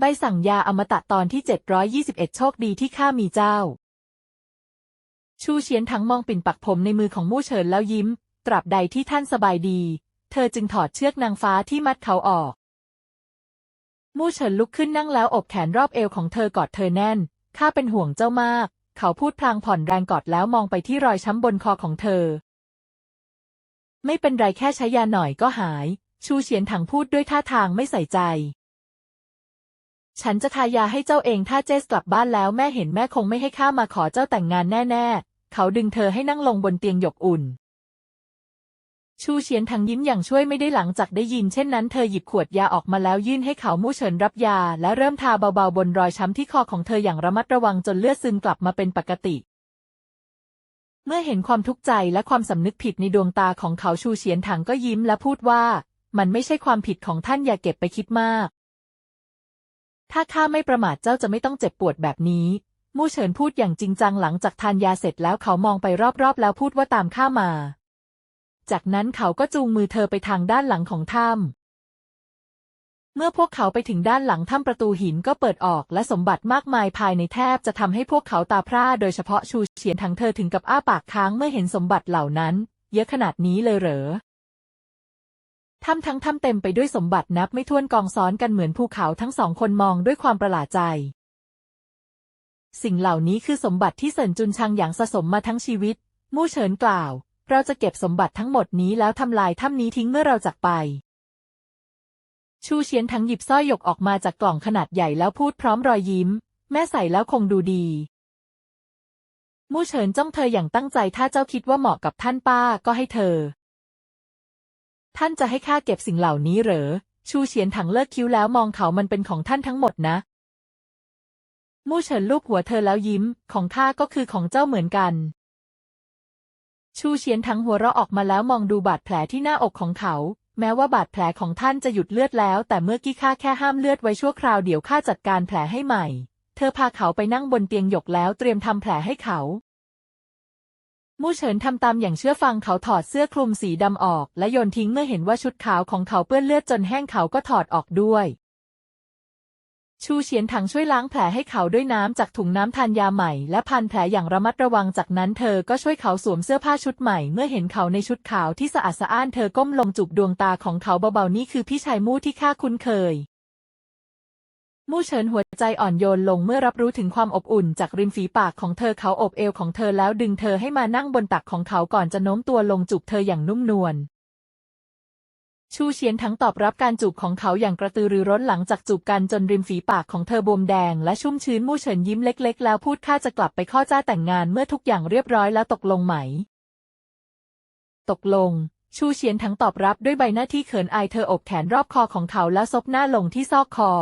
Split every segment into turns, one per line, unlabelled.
ใบสั่งยาอมตะตอนที่ 721 โชคดีที่ข้ามีเจ้า ชูเฉียนถังมองปิ่นปักผมในมือของมู่เฉินแล้วยิ้ม ตราบใดที่ท่านสบายดี เธอจึงถอดเชือกนางฟ้าที่มัดเขาออก มู่เฉินลุกขึ้นนั่งแล้วอบแขนรอบเอวของเธอกอดเธอแน่น ข้าเป็นห่วงเจ้ามาก เขาพูดพลางผ่อนแรงกอดแล้วมองไปที่รอยช้ำบนคอของเธอ ไม่เป็นไรแค่ใช้ยาหน่อยก็หาย ชูเฉียนถังพูดด้วยท่าทางไม่ใส่ใจ ฉันจะทายาให้เจ้าเองถ้าเจสกลับบ้านแล้วแม่เห็นแม่คงไม่ให้ข้ามาขอเจ้าแต่งงานแน่ๆ เขาดึงเธอให้นั่งลงบนเตียงหยกอุ่น ชูเฉียนถังยิ้มอย่างช่วยไม่ได้หลังจากได้ยินเช่นนั้นเธอหยิบขวดยาออกมาแล้วยื่นให้เขามู่เฉินรับยา และเริ่มทาเบาๆบนรอยช้ำที่คอของเธออย่างระมัดระวังจนเลือดซึมกลับมาเป็นปกติเมื่อเห็นความทุกข์ใจและความสำนึกผิดในดวงตาของเขาชูเฉียนถังก็ยิ้มและพูดว่า มันไม่ใช่ความผิดของท่านอย่าเก็บไปคิดมาก ถ้าข้าไม่ประมาทเจ้าจะไม่ต้องเจ็บปวดแบบนี้ มู่เฉินพูดอย่างจริงจังหลังจากทานยาเสร็จแล้วเขามองไปรอบๆ แล้วพูดว่าตามข้ามา จากนั้นเขาก็จูงมือเธอไปทางด้านหลังของถ้ำเมื่อพวกเขาไปถึงด้านหลังถ้ำประตูหินก็เปิดออกและสมบัติมากมายภายในแทบจะทำให้พวกเขาตาพร่าโดยเฉพาะชูเฉียนทั้งเธอถึงกับอ้าปากค้างเมื่อเห็นสมบัติเหล่านั้น เยอะขนาดนี้เลยเหรอ ถ้ำทั้งถ้ำเต็มไปด้วยสมบัตินับไม่ถ้วนกองซ้อนกันเหมือนภูเขาทั้งสองคนมองด้วยความประหลาดใจ สิ่งเหล่านี้คือสมบัติที่เซินจุนชังอย่างสะสมมาทั้งชีวิต มู่เฉินกล่าว เราจะเก็บสมบัติทั้งหมดนี้แล้วทำลายถ้ำนี้ทิ้งเมื่อเราจากไป ชูเฉียนทั้งหยิบสร้อยหยกออกมาจากกล่องขนาดใหญ่แล้วพูดพร้อมรอยยิ้ม แม่ใส่แล้วคงดูดีมู่เฉินจ้องเธออย่างตั้งใจถ้าเจ้าคิดว่าเหมาะกับท่านป้าก็ให้เธอ ท่านจะให้ข้าเก็บสิ่งเหล่านี้เหรอ ชูเฉียนถังเลิกคิ้วแล้วมองเขามันเป็นของท่านทั้งหมดนะ มู่เฉินลูบหัวเธอแล้วยิ้ม ของข้าก็คือของเจ้าเหมือนกัน ชูเฉียนถังหัวเราะออกมาแล้วมองดูบาดแผลที่หน้าอกของเขา แม้ว่าบาดแผลของท่านจะหยุดเลือดแล้ว แต่เมื่อกี้ข้าแค่ห้ามเลือดไว้ชั่วคราวเดี๋ยวข้าจัดการแผลให้ใหม่ เธอพาเขาไปนั่งบนเตียงหยกแล้วเตรียมทำแผลให้เขา มู่เฉินทำตามอย่างเชื่อฟังเขาถอดเสื้อคลุมสีดำออก และโยนทิ้งเมื่อเห็นว่าชุดขาวของเขาเปื้อนเลือดจนแห้งเขาก็ถอดออกด้วย ชูเฉียนถังช่วยล้างแผลให้เขาด้วยน้ำจากถุงน้ำทานยาใหม่ และพันแผลอย่างระมัดระวังจากนั้นเธอก็ช่วยเขาสวมเสื้อผ้าชุดใหม่ เมื่อเห็นเขาในชุดขาวที่สะอาดสะอ้านเธอก้มลงจูบดวงตาของเขาเบาๆนี่คือพี่ชายมู่ที่ข้าคุ้นเคย มู่เฉินหัวใจอ่อนโยนลงเมื่อรับรู้ถึงความอบอุ่นจากริมฝีปากของเธอเขาอบเอวของเธอแล้วดึงเธอให้มานั่งบนตักของเขาก่อนจะโน้มตัวลงจูบเธออย่างนุ่มนวลชูเฉียนทั้งตอบรับการจูบของเขาอย่างกระตือรือร้นหลังจากจูบกันจนริมฝีปากของเธอบวมแดงและชุ่มชื้นมู่เฉินยิ้มเล็ก ๆ แล้วพูดข้าจะกลับไปข้อจ้าแต่งงานเมื่อทุกอย่างเรียบร้อยแล้วตกลงไหม ตกลง ชูเฉียนทั้งตอบรับด้วยใบหน้าที่เขินอายเธออบแขนรอบคอของเขาแล้วซบหน้าลงที่ซอกคอ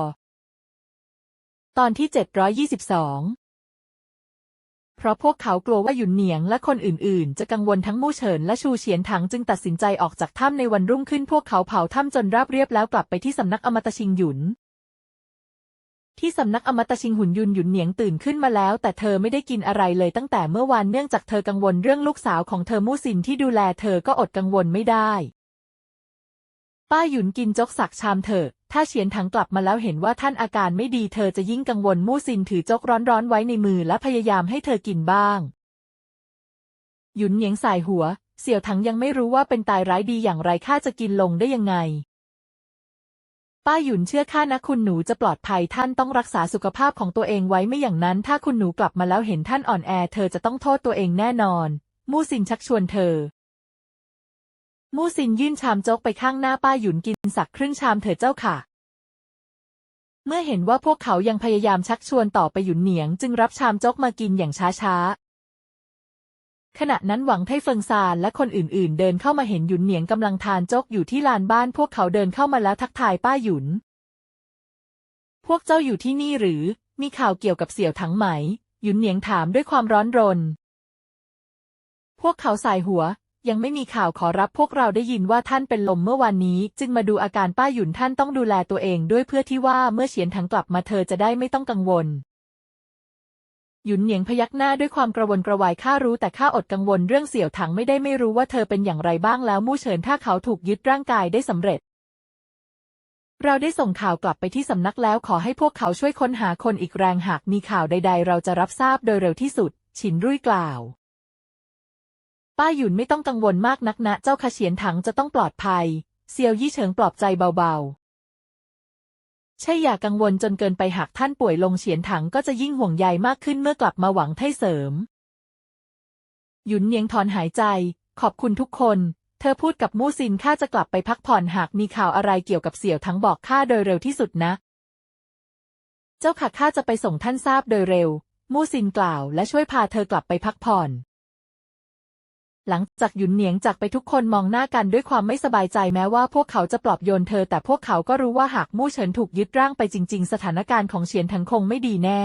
ตอนที่ 722 เพราะพวกเขากลัวว่าหยุนเหนียงและคนอื่นๆ จะกังวลทั้งมู่เฉินและชูเฉียนถังจึงตัดสินใจออกจากถ้ำในวันรุ่งขึ้นพวกเขาเผาถ้ำจนราบเรียบแล้วกลับไปที่สำนักอมตะชิงหยุน ที่สำนักอมตะชิงหุนยุนหยุนเหนียงตื่นขึ้นมาแล้ว แต่เธอไม่ได้กินอะไรเลยตั้งแต่เมื่อวานเนื่องจากเธอกังวลเรื่องลูกสาวของเธอมู่ซินที่ดูแลเธอก็อดกังวลไม่ได้ ป้าหยุนกินจกสักชามเถอะ ถ้าเฉียนถังกลับมาแล้วเห็นว่าท่านอาการไม่ดีเธอจะยิ่งกังวลมู่ซินถือจกร้อนๆไว้ในมือและพยายามให้เธอกินบ้าง หยุนเหนียงสายหัว เสี่ยวถังยังไม่รู้ว่าเป็นตายร้ายดีอย่างไรข้าจะกินลงได้ยังไง ป้าหยุนเชื่อข้านะคุณหนูจะปลอดภัยท่านต้องรักษาสุขภาพของตัวเองไว้ไม่อย่างนั้น ถ้าคุณหนูกลับมาแล้วเห็นท่านอ่อนแอ เธอจะต้องโทษตัวเองแน่นอน มู่ซินชักชวนเธอ มู่ซินยื่นชามโจ๊กไปข้างหน้าป้าหยุนกินสักครึ่งชามเถิดเจ้าค่ะ เมื่อเห็นว่าพวกเขายังพยายามชักชวนต่อไปหยุนเหนียง จึงรับชามโจ๊กมากินอย่างช้าๆ ขณะนั้นหวังไทเฟิงซานและคนอื่นๆ เดินเข้ามาเห็นหยุนเหนียงกำลังทานโจ๊กอยู่ที่ลานบ้าน พวกเขาเดินเข้ามาแล้วทักทายป้าหยุน พวกเจ้าอยู่ที่นี่หรือ มีข่าวเกี่ยวกับเสี่ยวถังไหม หยุนเหนียงถามด้วยความร้อนรน พวกเขาสายหัว ยังไม่มีข่าวขอรับพวกเราได้ยินว่าท่านเป็นลมเมื่อวานนี้ จึงมาดูอาการป้าหยุนท่านต้องดูแลตัวเองด้วยเพื่อที่ว่าเมื่อเฉียนถังกลับมาเธอจะได้ไม่ต้องกังวลหยุนเหนียงพยักหน้าด้วยความกระวนกระวายข้ารู้แต่ข้าอดกังวลเรื่องเสี่ยวถังไม่ได้ไม่รู้ว่าเธอเป็นอย่างไรบ้างแล้วมู่เฉินถ้าเขาถูกยึดร่างกายได้สำเร็จ เราได้ส่งข่าวกลับไปที่สำนักแล้วขอให้พวกเขาช่วยค้นหาคนอีกแรงหากมีข่าวใด ๆ เราจะรับทราบโดยเร็วที่สุดฉินรุ่ยกล่าว ป้าหยุนไม่ต้องกังวลมากนักนะ เจ้าขเฉียนถังจะต้องปลอดภัย เซียวยี่เฉิงปลอบใจเบาๆ ใช่อย่ากังวลจนเกินไปหากท่านป่วยลงเฉียนถังก็จะยิ่งห่วงใยมากขึ้นเมื่อกลับมาหวังไถ่เสริม หยุนเนียงถอนหายใจ ขอบคุณทุกคน เธอพูดกับมู่ซินข้าจะกลับไปพักผ่อนหากมีข่าวอะไรเกี่ยวกับเสี่ยวทั้งบอกข้าโดยเร็วที่สุดนะ เจ้าค่ะข้าจะไปส่งท่านทราบโดยเร็ว มู่ซินกล่าวและช่วยพาเธอกลับไปพักผ่อน หลังจากหยุนเหนียงจากไปทุกคนมองหน้ากันด้วยความไม่สบายใจแม้ว่าพวกเขาจะปลอบโยนเธอ แต่พวกเขาก็รู้ว่าหากมู่เฉินถูกยึดร่างไปจริง ๆ สถานการณ์ของเฉียนถังคงไม่ดีแน่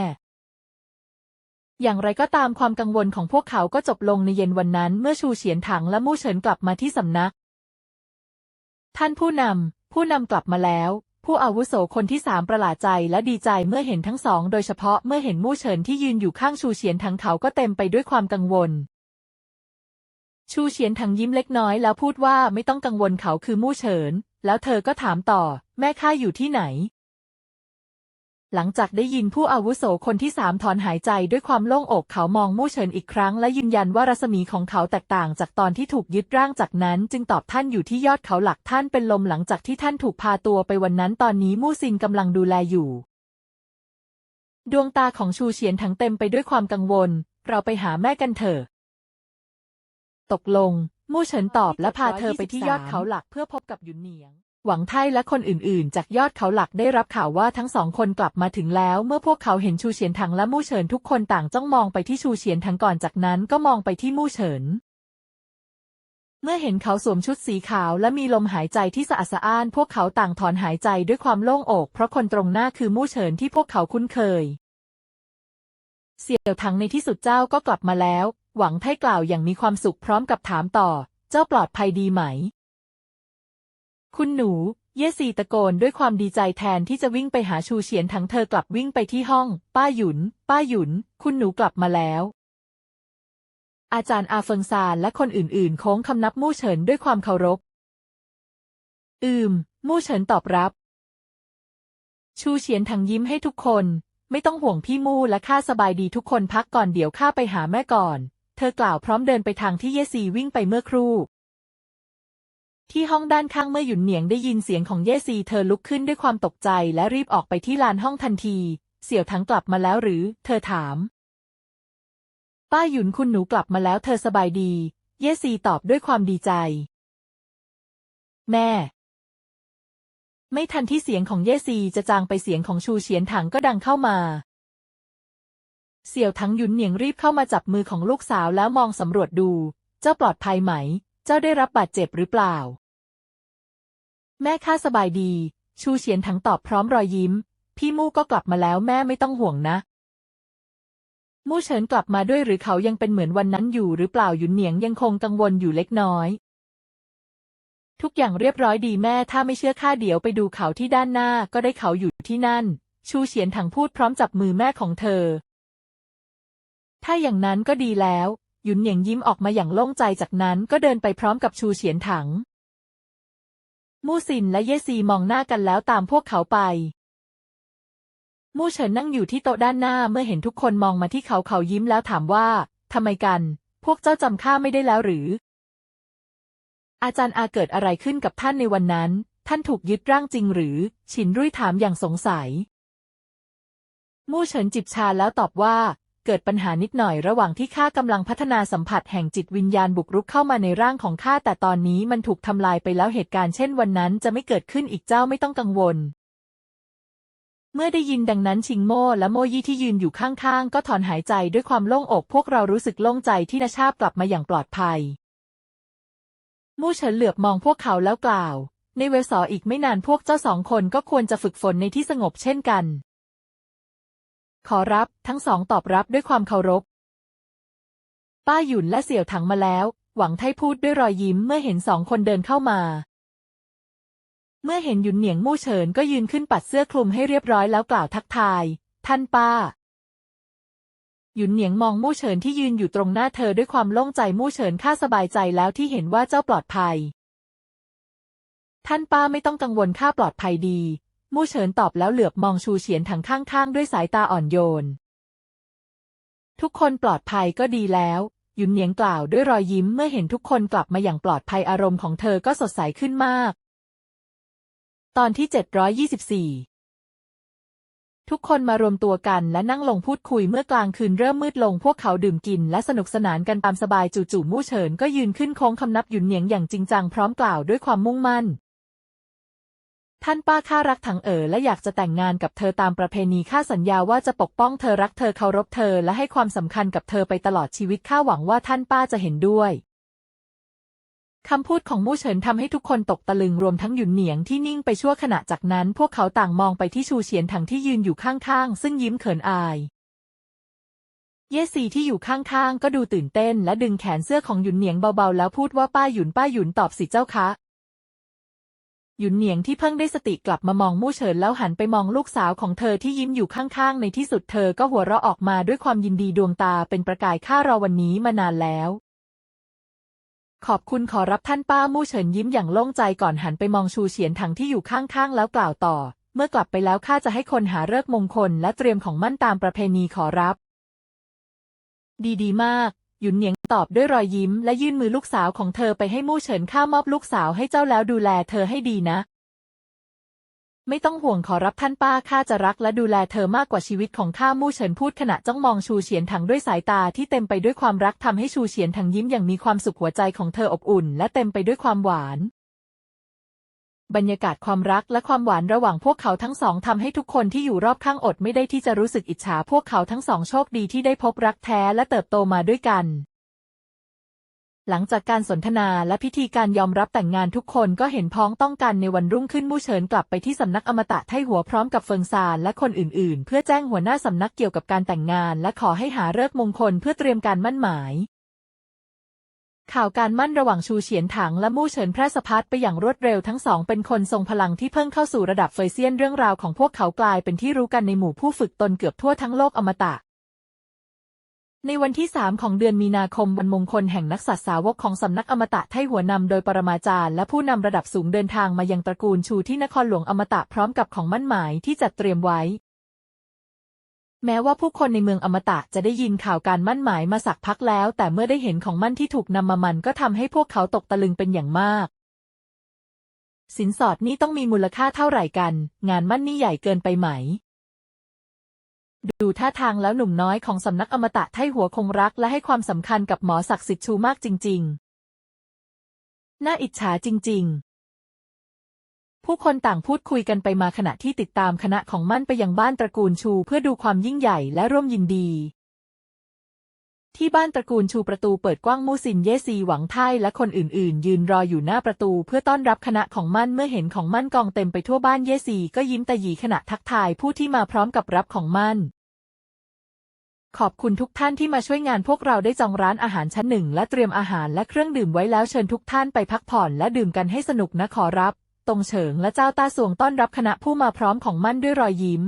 อย่างไรก็ตามความกังวลของพวกเขาก็จบลงในเย็นวันนั้น เมื่อชูเฉียนถังและมู่เฉินกลับมาที่สำนัก ท่านผู้นำผู้นำกลับมาแล้ว ผู้อาวุโสคนที่สามประหลาดใจและดีใจเมื่อเห็นทั้งสอง โดยเฉพาะเมื่อเห็นมู่เฉินที่ยืนอยู่ข้างชูเฉียนถังเขาก็เต็มไปด้วยความกังวล ชูเฉียนถังยิ้มเล็กน้อยแล้วพูดว่าไม่ต้องกังวลเขาคือมู่เฉิน แล้วเธอก็ถามต่อ แม่ข้าอยู่ที่ไหน หลังจากได้ยินผู้อาวุโสคนที่สามถอนหายใจด้วยความโล่งอกเขามองมู่เฉินอีกครั้งและยืนยันว่ารัศมีของเขาแตกต่างจากตอนที่ถูกยึดร่างจากนั้น จึงตอบท่านอยู่ที่ยอดเขาหลักท่านเป็นลมหลังจากที่ท่านถูกพาตัวไปวันนั้นตอนนี้มู่ซินกำลังดูแลอยู่ ดวงตาของชูเฉียนทั้งเต็มไปด้วยความกังวล เราไปหาแม่กันเถอะ ตกลง มู่เฉินตอบและพาเธอไปที่ยอดเขาหลักเพื่อพบกับหยุนเหนียง หวังไทและคนอื่นๆ จากยอดเขาหลักได้รับข่าวว่าทั้งสองคนกลับมาถึงแล้ว เมื่อพวกเขาเห็นชูเฉียนถังและมู่เฉินทุกคนต่างจ้องมองไปที่ชูเฉียนถังก่อนจากนั้นก็มองไปที่มู่เฉินเมื่อเห็นเขาสวมชุดสีขาวและมีลมหายใจที่สะอาดสะอ้าน พวกเขาต่างถอนหายใจด้วยความโล่งอก เพราะคนตรงหน้าคือมู่เฉินที่พวกเขาคุ้นเคย เสี่ยวถังในที่สุดเจ้าก็กลับมาแล้ว หวังไทกล่าวอย่างมีความสุขพร้อมกับถามต่อ เจ้าปลอดภัยดีไหม คุณหนู เยซีตะโกนด้วยความดีใจแทนที่จะวิ่งไปหาชูเฉียนทั้งเธอกลับวิ่งไปที่ห้อง ป้าหยุน ป้าหยุน คุณหนูกลับมาแล้ว อาจารย์อาเฟิงซานและคนอื่นๆ โค้งคำนับมู่เฉินด้วยความเคารพ อืม มู่เฉินตอบรับ ชูเฉียนทั้งยิ้มให้ทุกคนไม่ต้องห่วงพี่มู่และข้าสบายดีทุกคนพักก่อนเดี๋ยวข้าไปหาแม่ก่อน ธอกล่าวพร้อมเดินไปทางที่เยซีวิ่งไปเมื่อครู่ ที่ห้องด้านข้างเมื่อหยุนเหนียงได้ยินเสียงของเยซีเธอลุกขึ้นด้วยความตกใจและรีบออกไปที่ลานห้องทันที เสี่ยวทั้งกลับมาแล้วหรือ เธอถาม ป้าหยุนคุณหนูกลับมาแล้วเธอสบายดี เยซีตอบด้วยความดีใจ แม่ ไม่ทันที่เสียงของเยซีจะจางไปเสียงของชูเฉียนถังก็ดังเข้ามา เสี่ยวทั้งหยุนเหนียงรีบเข้ามาจับมือของลูกสาวแล้วมองสำรวจดู เจ้าปลอดภัยไหม เจ้าได้รับบาดเจ็บหรือเปล่า แม่ข้าสบายดี ชูเฉียนถังตอบพร้อมรอยยิ้ม พี่มู่ก็กลับมาแล้วแม่ไม่ต้องห่วงนะ มู่เฉินกลับมาด้วยหรือเขายังเป็นเหมือนวันนั้นอยู่หรือเปล่าหยุนเหนียงยังคงกังวลอยู่เล็กน้อย ทุกอย่างเรียบร้อยดีแม่ถ้าไม่เชื่อข้าเดี๋ยวไปดูเขาที่ด้านหน้าก็ได้เขาอยู่ที่นั่น ชูเฉียนถังพูดพร้อมจับมือแม่ของเธอ ถ้าอย่างนั้นก็ดีแล้ว หยุนเหนียงยิ้มออกมาอย่างโล่งใจจากนั้นก็เดินไปพร้อมกับชูเฉียนถัง มู่ซินและเยซีมองหน้ากันแล้วตามพวกเขาไป มู่เฉินนั่งอยู่ที่โต๊ะด้านหน้าเมื่อเห็นทุกคนมองมาที่เขาเขายิ้มแล้วถามว่าทำไมกัน พวกเจ้าจำข้าไม่ได้แล้วหรือ อาจารย์อาเกิดอะไรขึ้นกับท่านในวันนั้น ท่านถูกยึดร่างจริงหรือ ฉินรุ่ยถามอย่างสงสัย มู่เฉินจิบชาแล้วตอบว่า เกิดปัญหานิดหน่อยระหว่างที่ข้ากำลังพัฒนาสัมผัสแห่งจิตวิญญาณบุกรุกเข้ามาในร่างของข้าแต่ตอนนี้มันถูกทำลายไปแล้วเหตุการณ์เช่นวันนั้นจะไม่เกิดขึ้นอีกเจ้าไม่ต้องกังวล เมื่อได้ยินดังนั้นชิงโม่และโมยี่ที่ยืนอยู่ข้างๆ ก็ถอนหายใจด้วยความโล่งอกพวกเรารู้สึกโล่งใจที่นาชาบกลับมาอย่างปลอดภัย มู่เฉินเหลือบมองพวกเขาแล้วกล่าว ในเวลสออีกไม่นานพวกเจ้าสองคนก็ควรจะฝึกฝนในที่สงบเช่นกัน ขอรับ ทั้งสองตอบรับด้วยความเคารพ ป้าหยุนและเสี่ยวถังมาแล้ว หวังไทพูดด้วยรอยยิ้มเมื่อเห็นสองคนเดินเข้ามา เมื่อเห็นหยุนเหนียงมู่เฉินก็ยืนขึ้นปัดเสื้อคลุมให้เรียบร้อยแล้วกล่าวทักทาย ท่านป้า หยุนเหนียงมองมู่เฉินที่ยืนอยู่ตรงหน้าเธอด้วยความโล่งใจมู่เฉินข้าสบายใจแล้วที่เห็นว่าเจ้าปลอดภัย ท่านป้าไม่ต้องกังวลข้าปลอดภัยดี มู่เฉินตอบแล้วเหลือบมองชูเฉียนถังข้างๆ ด้วยสายตาอ่อนโยน ทุกคนปลอดภัยก็ดีแล้วหยุนเหนียงกล่าวด้วยรอยยิ้มเมื่อเห็นทุกคนกลับมาอย่างปลอดภัยอารมณ์ของเธอก็สดใสขึ้นมาก ตอนที่ 724 ทุกคนมารวมตัวกันและนั่งลงพูดคุยเมื่อกลางคืนเริ่มมืดลงพวกเขาดื่มกินและสนุกสนานกันตามสบายจู่ๆมู่เฉินก็ยืนขึ้นโค้งคำนับหยุนเหนียงอย่างจริงจังพร้อมกล่าวด้วยความมุ่งมั่น ท่านป้าข้ารักถังเอ๋อและอยากจะแต่งงานกับเธอตามประเพณีข้าสัญญาว่าจะปกป้องเธอรักเธอเคารพเธอและให้ความสำคัญกับเธอไปตลอดชีวิตข้าหวังว่าท่านป้าจะเห็นด้วยคำพูดของมู่เฉินทำให้ทุกคนตกตะลึงรวมทั้งหยุนเหนียงที่นิ่งไปชั่วขณะจากนั้น พวกเขาต่างมองไปที่ชูเฉียนถังที่ยืนอยู่ข้างๆ ซึ่งยิ้มเขินอาย เยซีที่อยู่ข้างๆ ก็ดูตื่นเต้นและดึงแขนเสื้อของหยุนเหนียงเบาๆ แล้วพูดว่าป้าหยุนป้าหยุนตอบสิเจ้าคะ ยุนเหนียงที่เพิ่งได้สติกลับมามองมู่เฉินแล้วหันไปมองลูกสาวของเธอที่ยิ้มอยู่ข้างๆ ในที่สุดเธอก็หัวเราะออกมาด้วยความยินดีดวงตาเป็นประกายข้ารอวันนี้มานานแล้ว ขอบคุณขอรับท่านป้ามู่เฉินยิ้มอย่างโล่งใจก่อนหันไปมองชูเฉียนถังที่อยู่ข้างๆ แล้วกล่าวต่อ เมื่อกลับไปแล้วข้าจะให้คนหาเลิกมงคลและเตรียมของมั่นตามประเพณีขอรับ ดีดีมาก หยุนเหนียงตอบด้วยรอยยิ้ม และยื่นมือลูกสาวของเธอไปให้มู่เฉินข้ามอบลูกสาวให้เจ้าแล้วดูแลเธอให้ดีนะ ไม่ต้องห่วงขอรับท่านป้าข้าจะรักและดูแลเธอมากกว่าชีวิตของข้ามู่เฉินพูดขณะจ้องมองชูเฉียนถังด้วยสายตาที่เต็มไปด้วยความรักทำให้ชูเฉียนถังยิ้มอย่างมีความสุขหัวใจของเธออบอุ่น และเต็มไปด้วยความหวาน บรรยากาศความรักและความหวานระหว่างพวกเขาทั้งสองทำให้ทุกคนที่อยู่รอบข้างอดไม่ได้ที่จะรู้สึกอิจฉาพวกเขาทั้งสองโชคดีที่ได้พบรักแท้และเติบโตมาด้วยกัน หลังจากการสนทนาและพิธีการยอมรับแต่งงานทุกคนก็เห็นพ้องต้องกันในวันรุ่งขึ้นมู่เฉินกลับไปที่สำนักอมตะไทหัวพร้อมกับเฟิงซานและคนอื่นๆ เพื่อแจ้งหัวหน้าสำนักเกี่ยวกับการแต่งงาน และขอให้หาฤกษ์มงคลเพื่อเตรียมการมั่นหมาย ข่าวการมั่นระหว่างชูเฉียนถังและมู่เฉินแพร่สะพัดไปอย่างรวดเร็วทั้งสองเป็นคนทรงพลังที่เพิ่งเข้าสู่ระดับเฟยเซียนเรื่องราวของพวกเขากลายเป็นที่รู้กันในหมู่ผู้ฝึกตนเกือบทั่วทั้งโลกอมตะ ในวันที่ 3 ของเดือนมีนาคมวันมงคลแห่งนักสัตว์สาวกของสำนักอมตะไทหัวนำโดยปรมาจารย์และผู้นำระดับสูงเดินทางมายังตระกูลชูที่นครหลวงอมตะพร้อมกับของมั่นหมายที่จัดเตรียมไว้ แม้ว่าผู้คนในเมืองอมตะจะได้ยินข่าวการมั่นหมายมาสักพักแล้ว แต่เมื่อได้เห็นของมั่นที่ถูกนำมามันก็ทำให้พวกเขาตกตะลึงเป็นอย่างมาก สินสอดนี่ต้องมีมูลค่าเท่าไหร่กัน งานมั่นนี่ใหญ่เกินไปไหม ดูท่าทางแล้วหนุ่มน้อยของสำนักอมตะไทหัวคงรักและให้ความสำคัญกับหมอศักดิ์สิทธิ์ชูมากจริง ๆ น่าอิจฉาจริง ๆ ผู้คนต่างพูดคุยกันไปมาขณะที่ติดตามคณะของมั่นไปยังบ้านตระกูลชูเพื่อดูความยิ่งใหญ่และร่วมยินดี ที่บ้านตระกูลชูประตูเปิดกว้างมูซินเยซีหวังไทและคนอื่นๆ ยืนรออยู่หน้าประตูเพื่อต้อนรับคณะของมั่นเมื่อเห็นของมั่นกองเต็มไปทั่วบ้านเยซีก็ยิ้มตะหยีขณะทักทายผู้ที่มาพร้อมกับรับของมั่นขอบคุณทุกท่านที่มาช่วยงานพวกเราได้จองร้านอาหารชั้นหนึ่งและเตรียมอาหารและเครื่องดื่มไว้แล้วเชิญทุกท่านไปพักผ่อนและดื่มกันให้สนุกนะขอรับ ตรงเฉิงและเจ้าต้าสวงต้อนรับคณะผู้มาพร้อมของมั่นด้วยรอยยิ้ม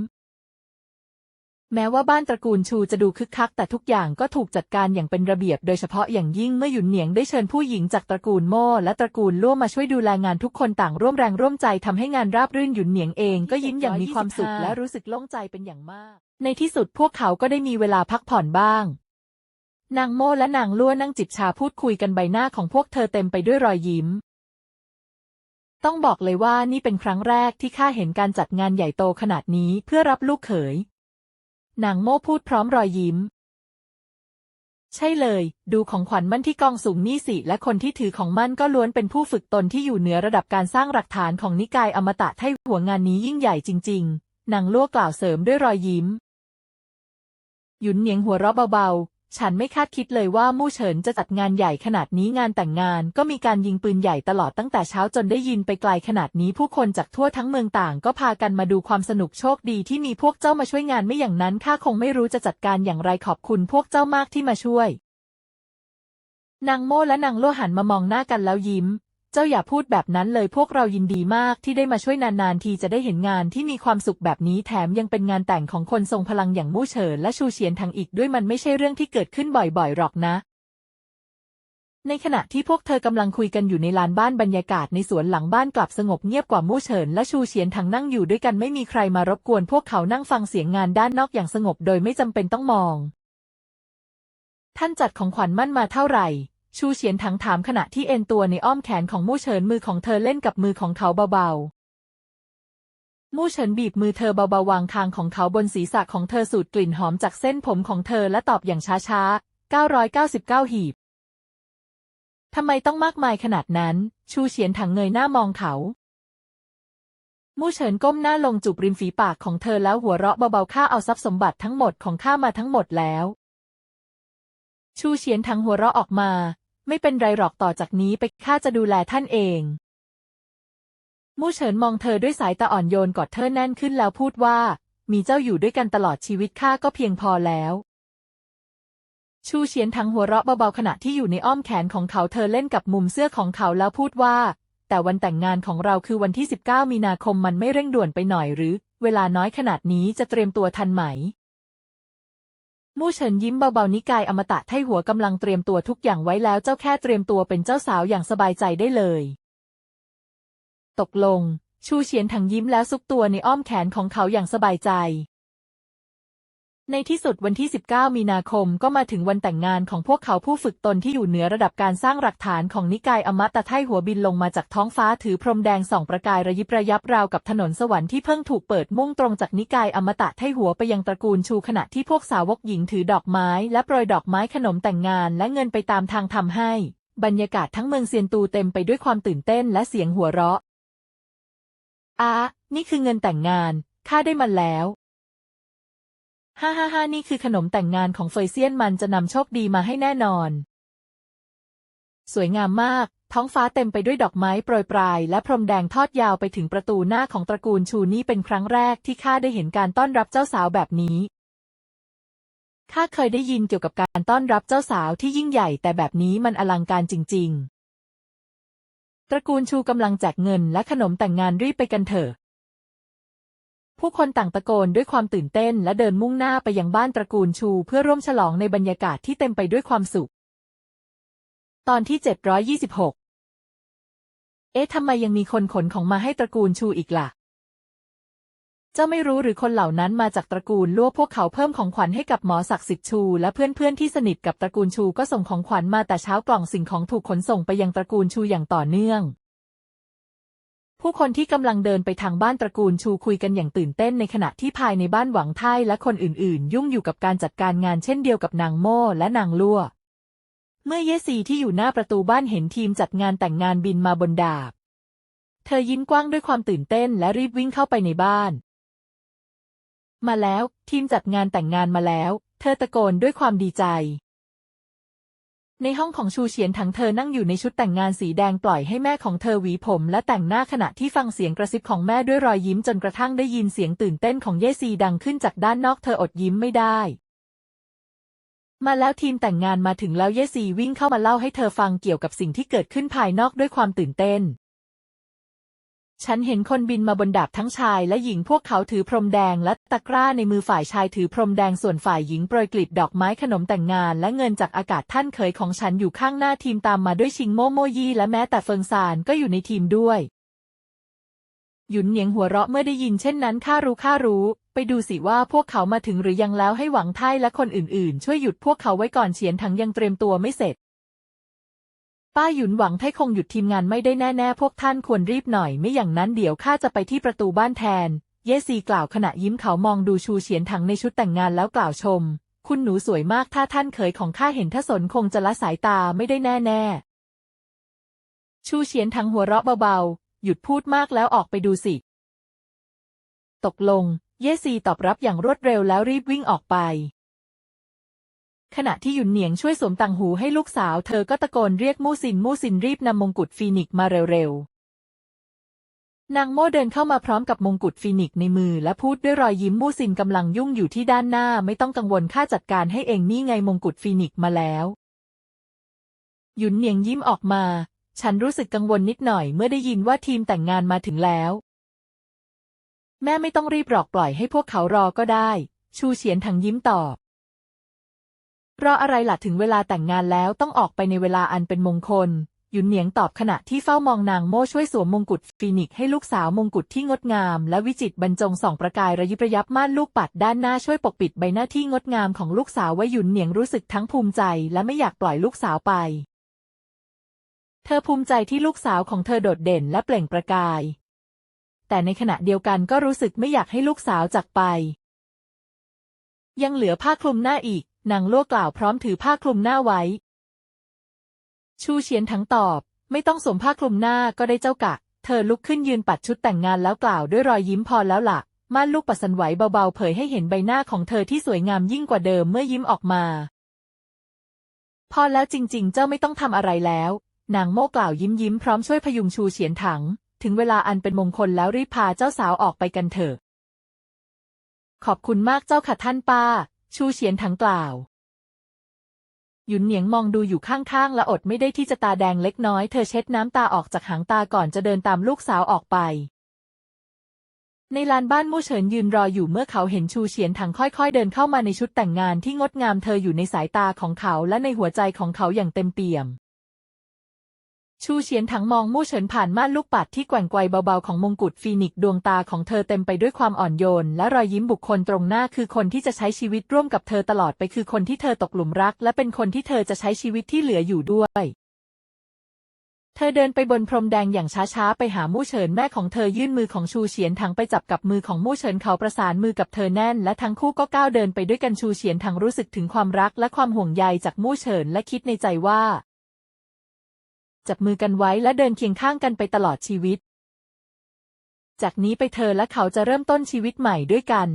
แม้ว่าบ้านตระกูลชูจะดูคึกคัก แต่ทุกอย่างก็ถูกจัดการอย่างเป็นระเบียบ โดยเฉพาะอย่างยิ่งเมื่อหยุนเหนียงได้เชิญผู้หญิงจากตระกูลโม่และตระกูลล่วมาช่วยดูแลงานทุกคนต่างร่วมแรงร่วมใจทำให้งานราบรื่นหยุนเหนียงเองก็ยิ้มอย่างมีความสุขและรู้สึกโล่งใจเป็นอย่างมาก ในที่สุดพวกเขาก็ได้มีเวลาพักผ่อนบ้างนางโม่และนางล่วนั่งจิบชาพูดคุยกันใบหน้าของพวกเธอเต็มไปด้วยรอยยิ้ม ต้องบอกเลยว่านี่เป็นครั้งแรกที่ข้าเห็นการจัดงานใหญ่โตขนาดนี้เพื่อรับลูกเขย นางโม่พูดพร้อมรอยยิ้ม ใช่เลย ดูของขวัญมั่นที่กองสูงนี่สิ และคนที่ถือของมั่นก็ล้วนเป็นผู้ฝึกตนที่อยู่เหนือระดับการสร้างหลักฐานของนิกายอมตะไทหัวงานนี้ยิ่งใหญ่จริง ๆ นางล่วกล่าวเสริมด้วยรอยยิ้ม หยุนเหนียงหัวเราะเบาๆ ฉันไม่คาดคิดเลยว่ามู่เฉินจะจัดงานใหญ่ขนาดนี้งานแต่งงาน ก็มีการยิงปืนใหญ่ตลอดตั้งแต่เช้าจนได้ยินไปไกลขนาดนี้ผู้คนจากทั่วทั้งเมืองต่างก็พากันมาดูความสนุกโชคดีที่มีพวกเจ้ามาช่วยงานไม่อย่างนั้นข้าคงไม่รู้จะจัดการอย่างไรขอบคุณพวกเจ้ามากที่มาช่วย นางโม่และนางโลหันมามองหน้ากันแล้วยิ้ม เจ้าอย่าพูดแบบนั้นเลยพวกเรายินดีมากที่ได้มาช่วยนานๆทีจะได้เห็นงานที่มีความสุขแบบนี้แถมยังเป็นงานแต่งของคนทรงพลังอย่างมู่เฉินและชูเฉียนทางอีกด้วยมันไม่ใช่เรื่องที่เกิดขึ้นบ่อยๆหรอกนะ ในขณะที่พวกเธอกำลังคุยกันอยู่ในลานบ้านบรรยากาศในสวนหลังบ้านกลับสงบเงียบกว่ามู่เฉินและชูเฉียนถังนั่งอยู่ด้วยกันไม่มีใครมารบกวนพวกเขานั่งฟังเสียงงานด้านนอกอย่างสงบโดยไม่จำเป็นต้องมอง ท่านจัดของขวัญมั่นมาเท่าไหร่ ชูเฉียนถังถามขณะที่เอ็นตัวในอ้อมแขนของมู่เฉินมือของเธอเล่นกับมือของเขาเบาๆ มู่เฉินบีบมือเธอเบาๆวางคางของเขาบนศีรษะของเธอสูดกลิ่นหอมจากเส้นผมของเธอและตอบอย่างช้าๆ 999 หีบ ทำไมต้องมากมายขนาดนั้น ชูเฉียนถังเงยหน้ามองเขา มู่เฉินก้มหน้าลงจูบริมฝีปากของเธอแล้วหัวเราะเบาๆข้าเอาทรัพย์สมบัติทั้งหมดของข้ามาทั้งหมดแล้ว ชูเฉียนถังหัวเราะออกมา ไม่เป็นไรหรอกต่อจากนี้ไปข้าจะดูแลท่านเอง มู่เฉินมองเธอด้วยสายตาอ่อนโยนกอดเธอแน่นขึ้นแล้วพูดว่า มีเจ้าอยู่ด้วยกันตลอดชีวิตข้าก็เพียงพอแล้ว ชูเฉียนถังหัวเราะเบาๆขณะที่อยู่ในอ้อมแขนของเขาเธอเล่นกับมุมเสื้อของเขาแล้วพูดว่า แต่วันแต่งงานของเราคือวันที่ 19 มีนาคมมันไม่เร่งด่วนไปหน่อยหรือ เวลาน้อยขนาดนี้จะเตรียมตัวทันไหม มู่เฉินยิ้มเบาๆนิกายอมตะไทหัวกำลังเตรียมตัวทุกอย่างไว้แล้วเจ้าแค่เตรียมตัวเป็นเจ้าสาวอย่างสบายใจได้เลย ตกลง ชูเฉียนถังยิ้มแล้วซุกตัวในอ้อมแขนของเขาอย่างสบายใจ ในที่สุดวันที่ 19 มีนาคมก็มาถึงวันแต่งงานของพวกเขาผู้ฝึกตนที่อยู่เหนือระดับการสร้างหลักฐานของนิกายอมตะไทหัวบินลงมาจากท้องฟ้าถือพรมแดงส่องประกายระยิบระยับราวกับถนนสวรรค์ที่เพิ่งถูกเปิดมุ่งตรงจากนิกายอมตะไทหัวไปยังตระกูลชูขณะที่พวกสาวกหญิงถือดอกไม้ และโปรยดอกไม้ขนมแต่งงานและเงินไปตามทางทำให้ บรรยากาศทั้งเมืองเซียนตูเต็มไปด้วยความตื่นเต้นและเสียงหัวเราะอานี่คือเงินแต่งงานข้าได้มันแล้ว ฮ่าฮ่าฮ่านี่คือขนมแต่งงานของเฟยเซียนมันจะนำโชคดีมาให้แน่นอน สวยงามมาก ท้องฟ้าเต็มไปด้วยดอกไม้โปรยปลาย และพรมแดงทอดยาวไปถึงประตูหน้าของตระกูลชูนี่เป็นครั้งแรกที่ข้าได้เห็นการต้อนรับเจ้าสาวแบบนี้ข้าเคยได้ยินเกี่ยวกับการต้อนรับเจ้าสาวที่ยิ่งใหญ่แต่แบบนี้มันอลังการจริง ๆ ตระกูลชูกำลังแจกเงินและขนมแต่งงานรีบไปกันเถอะ ผู้คนต่างตะโกนด้วยความตื่นเต้นและเดินมุ่งหน้าไปยังบ้านตระกูลชู เพื่อร่วมฉลองในบรรยากาศที่เต็มไปด้วยความสุข ตอนที่ 726 เอ๊ะทำไมยังมีคนขนของมาให้ตระกูลชูอีกล่ะ เจ้าไม่รู้หรือคนเหล่านั้นมาจากตระกูลลั่วพวกเขาเพิ่มของขวัญให้กับหมอศักดิ์สิทธิ์ชู และเพื่อนๆที่สนิทกับตระกูลชูก็ส่งของขวัญมาแต่เช้ากล่องสิ่งของถูกขนส่งไปยังตระกูลชูอย่างต่อเนื่อง ผู้คนที่กำลังเดินไปทางบ้านตระกูลชูคุยกันอย่างตื่นเต้นในขณะที่ภายในบ้านหวังไท่และคนอื่นๆ ยุ่งอยู่กับการจัดการงานเช่นเดียวกับนางโม่และนางลั่ว เมื่อเยซีที่อยู่หน้าประตูบ้านเห็นทีมจัดงานแต่งงานบินมาบนดาบ เธอยิ้มกว้างด้วยความตื่นเต้นและรีบวิ่งเข้าไปในบ้าน มาแล้ว ทีมจัดงานแต่งงานมาแล้ว เธอตะโกนด้วยความดีใจ ในห้องของชูเฉียนถังเธอนั่งอยู่ในชุดแต่งงานสีแดงปล่อยให้แม่ของเธอหวีผมและแต่งหน้าขณะที่ฟังเสียงกระซิบของแม่ด้วยรอยยิ้มจนกระทั่งได้ยินเสียงตื่นเต้นของเยซีดังขึ้นจากด้านนอกเธออดยิ้มไม่ได้ มาแล้วทีมแต่งงานมาถึงแล้วเยซีวิ่งเข้ามาเล่าให้เธอฟังเกี่ยวกับสิ่งที่เกิดขึ้นภายนอกด้วยความตื่นเต้น ฉันเห็นคนบินมาบนดาบทั้งชายและหญิงพวกเขาถือพรมแดงและตะกร้าในมือฝ่ายชายถือพรมแดงส่วนฝ่ายหญิงโปรยกลีบดอกไม้ขนมแต่งงานและเงินจากอากาศท่านเขยของฉันอยู่ข้างหน้าทีมตามมาด้วยชิงโมโมยี่และแม้แต่เฟิงซานก็อยู่ในทีมด้วย หยุนเหนียงหัวเราะเมื่อได้ยินเช่นนั้นข้ารู้ข้ารู้ ไปดูสิว่าพวกเขามาถึงหรือยังแล้วให้หวังไท่และคนอื่นๆ ช่วยหยุดพวกเขาไว้ก่อนเฉียนถังยังเตรียมตัวไม่เสร็จ ป้าหยุนหวังไท่คงหยุดทีมงานไม่ได้แน่ๆ พวกท่านควรรีบหน่อย ไม่อย่างนั้นเดี๋ยวข้าจะไปที่ประตูบ้านแทน เยซีกล่าวขณะยิ้มเขามองดูชูเฉียนถังในชุดแต่งงานแล้วกล่าวชม คุณหนูสวยมากถ้าท่านเขยของข้าเห็นทศนคงจะละสายตาไม่ได้แน่ๆ ชูเฉียนถังหัวเราะเบาๆ หยุดพูดมากแล้วออกไปดูสิ ตกลง เยซีตอบรับอย่างรวดเร็วแล้วรีบวิ่งออกไป ขณะที่หยุนเหนียงช่วยสวมต่างหูให้ลูกสาวเธอก็ตะโกนเรียกมู่ซินมู่ซินรีบนำมงกุฎฟีนิกซ์มาเร็วๆ นางโม่เดินเข้ามาพร้อมกับมงกุฎฟีนิกซ์ในมือและพูดด้วยรอยยิ้มมู่ซินกำลังยุ่งอยู่ที่ด้านหน้าไม่ต้องกังวลข้าจัดการให้เองนี่ไงมงกุฎฟีนิกซ์มาแล้วหยุนเหนียงยิ้มออกมา ฉันรู้สึกกังวลนิดหน่อยเมื่อได้ยินว่าทีมแต่งงานมาถึงแล้ว แม่ไม่ต้องรีบหรอกปล่อยให้พวกเขารอก็ได้ ชูเฉียนถังยิ้มตอบ รออะไรล่ะถึงเวลาแต่งงานแล้วต้องออกไปในเวลาอันเป็นมงคล หยุนเหนียงตอบขณะที่เฝ้ามองนางโม่ช่วยสวมมงกุฎฟีนิกให้ลูกสาวมงกุฎที่งดงาม และวิจิตรบรรจงส่องประกายระยิบระยับม่านลูกปัดด้านหน้าช่วยปกปิดใบหน้าที่งดงามของลูกสาวไว้หยุนเหนียงรู้สึกทั้งภูมิใจและไม่อยากปล่อยลูกสาวไป เธอภูมิใจที่ลูกสาวของเธอโดดเด่นและเปล่งประกาย แต่ในขณะเดียวกันก็รู้สึกไม่อยากให้ลูกสาวจากไป ยังเหลือผ้าคลุมหน้าอีก นางลั่วกล่าวพร้อมถือผ้าคลุมหน้าไว้ ชูเฉียนทั้งตอบ ไม่ต้องสวมผ้าคลุมหน้าก็ได้เจ้ากะ เธอลุกขึ้นยืนปัดชุดแต่งงานแล้วกล่าวด้วยรอยยิ้มพอแล้วละ่ะ ม่านลูกปัสันไหวเบาๆเผยให้เห็นใบหน้าของเธอที่สวยงามยิ่งกว่าเดิมเมื่อยิ้มออกมา พอแล้วจริง ๆ เจ้าไม่ต้องทำอะไรแล้ว นางโม่กล่าวยิ้มยิ้มพร้อมช่วยพยุงชูเฉียนถัง ถึงเวลาอันเป็นมงคลแล้วรีบพาเจ้าสาวออกไปกันเถอะขอบคุณมากเจ้าค่ะท่านป้า ชูเฉียนถังกล่าว หยุนเหนียงมองดูอยู่ข้างๆ และอดไม่ได้ที่จะตาแดงเล็กน้อย เธอเช็ดน้ำตาออกจากหางตาก่อนจะเดินตามลูกสาวออกไป ในลานบ้านมู่เฉินยืนรออยู่เมื่อเขาเห็นชูเฉียนถังค่อยๆ เดินเข้ามาในชุดแต่งงานที่งดงามเธออยู่ในสายตาของเขาและในหัวใจของเขาอย่างเต็มเปี่ยม ชูเฉียนถังมองมู่เฉินผ่านม่านลูกปัดที่แกว่งไกวเบาๆของมงกุฎฟีนิกดวงตาของเธอเต็มไปด้วยความอ่อนโยน และรอยยิ้มบุคคลตรงหน้าคือคนที่จะใช้ชีวิตร่วมกับเธอตลอดไปคือคนที่เธอตกหลุมรัก และเป็นคนที่เธอจะใช้ชีวิตที่เหลืออยู่ด้วย เธอเดินไปบนพรมแดงอย่างช้าๆไปหามู่เฉินแม่ของเธอยื่นมือของชูเฉียนถังไปจับกับมือของมู่เฉินเขาประสานมือกับเธอแน่น และทั้งคู่ก็ก้าวเดินไปด้วยกันชูเฉียนถังรู้สึกถึงความรักและความห่วงใยจากมู่เฉินและคิดในใจว่า จับมือกันไว้และเดินเคียงข้างกันไปตลอดชีวิต จากนี้ไปเธอและเขาจะเริ่มต้นชีวิตใหม่ด้วยกัน